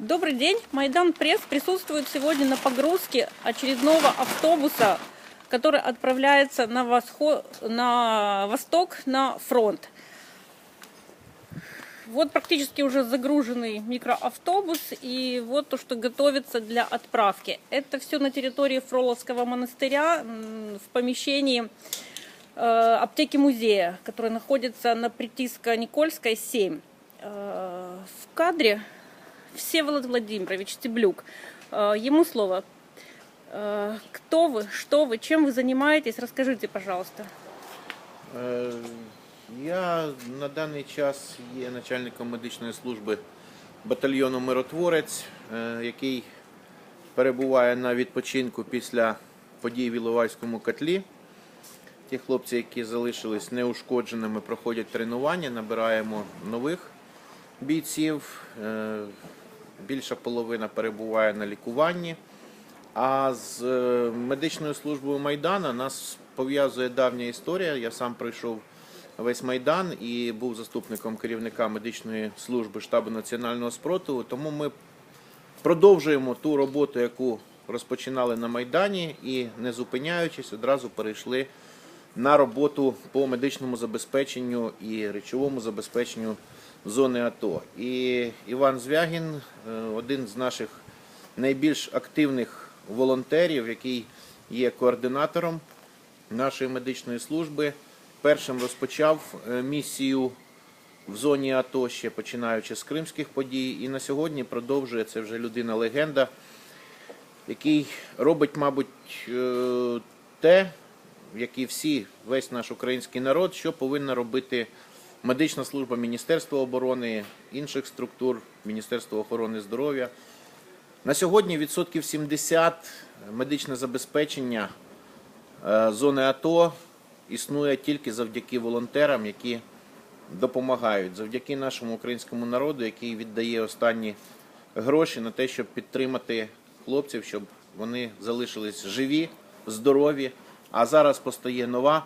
Добрый день. Майдан Пресс присутствует сегодня на погрузке очередного автобуса, который отправляется на, восход, на восток, на фронт. Вот практически уже загруженный микроавтобус, и вот то, что готовится для отправки. Это все на территории Фроловского монастыря, в помещении э, аптеки музея, которая находится на Притиско-Никольской, 7. Э, в кадре Всеволод Владимирович Стеблюк. Э, ему слово. Э, кто вы, что вы, чем вы занимаетесь, расскажите, пожалуйста. Е, Я на даний час є начальником медичної служби батальйону Миротворець, е, який перебуває на відпочинку після подій в Іловайському котлі. Ті хлопці, які залишились неушкодженими, проходять тренування, набираємо нових бійців. Більша половина перебуває на лікуванні. А з е, медичною службою Майдана нас пов'язує давня історія. Я сам пройшов весь Майдан і був заступником керівника медичної служби штабу національного спротиву. Тому ми продовжуємо ту роботу, яку розпочинали на Майдані, і не зупиняючись, одразу перейшли на роботу по медичному забезпеченню і речовому забезпеченню зони АТО. І Іван Звягін, е, один з наших найбільш активних волонтерів, який є координатором нашої медичної служби, першим розпочав е, місію в зоні АТО, ще починаючи з кримських подій, і на сьогодні продовжує це вже людина легенда, який робить, мабуть, е, те, як і всі, весь наш український народ, що повинна робити медична служба Міністерства оборони, інших структур, Міністерства охорони здоров'я. На сьогодні відсотків 70 медичне забезпечення е, зони АТО існує тільки завдяки волонтерам, які допомагають, завдяки нашому українському народу, який віддає останні гроші на те, щоб підтримати хлопців, щоб вони залишились живі, здорові. А зараз постає нова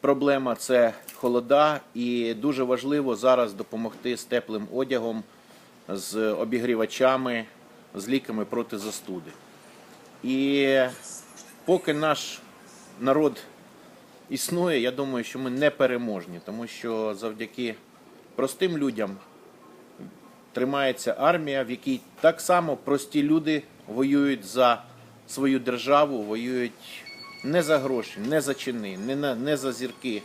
проблема це холода, і дуже важливо зараз допомогти з теплим одягом, з обігрівачами, з ліками проти застуди. І поки наш народ існує, я думаю, що ми не переможні, тому що завдяки простим людям тримається армія, в якій так само прості люди воюють за свою державу, воюють не за гроші, не за чини, не, на, не за зірки,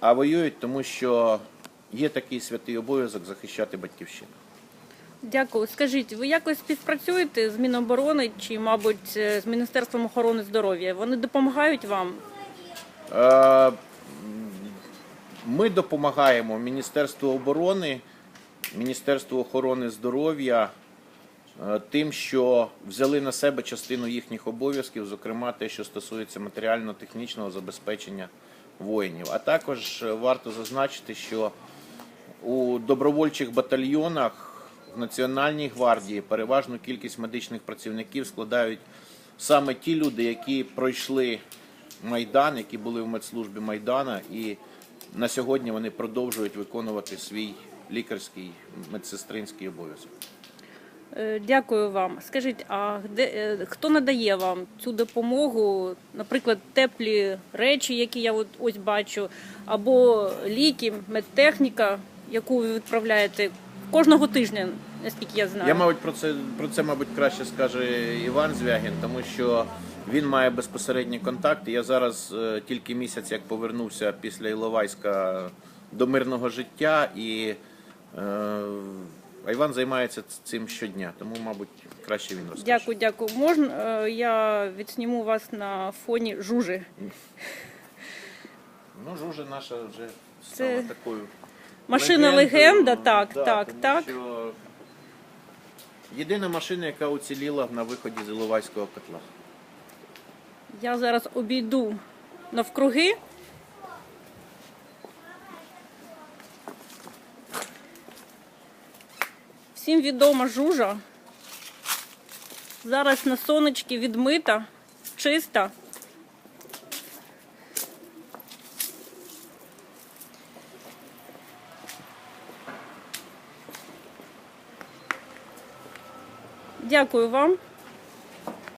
а воюють, тому що є такий святий обов'язок захищати батьківщину. Дякую. Скажіть, ви якось співпрацюєте з Міноборони чи, мабуть, е, з Міністерством охорони здоров'я? Вони допомагають вам? Е, Ми допомагаємо Міністерству оборони, Міністерству охорони здоров'я тим, що взяли на себе частину їхніх обов'язків, зокрема те, що стосується матеріально-технічного забезпечення воїнів. А також е, варто зазначити, що у добровольчих батальйонах в Національній гвардії переважну кількість медичних працівників складають саме ті люди, які пройшли Майдан, які були в медслужбі Майдана, і на сьогодні вони продовжують виконувати свій лікарський медсестринський обов'язок. Е, Дякую вам. Скажіть, а де е, хто надає вам цю допомогу? Наприклад, теплі речі, які я от ось бачу, або ліки, медтехніка, яку ви відправляєте кожного тижня, наскільки я знаю. Я, мабуть, про це про це, мабуть, краще скаже Іван Звягін, тому що він має безпосередні контакти. Я зараз е, тільки місяць як повернувся після Іловайська до мирного життя, і е, а Іван займається цим щодня, тому, мабуть, краще він розкаже. Дякую, дякую. Можна е, я відсніму вас на фоні жужи? Ну, Жужа наша вже Це стала такою. Машина легенда, так, Да, так, тому так. Що єдина машина, яка уціліла на виході з Іловайського котла. Я зараз обійду навкруги. Всім відома жужа. Зараз на сонечки відмита, чиста. Дякую вам.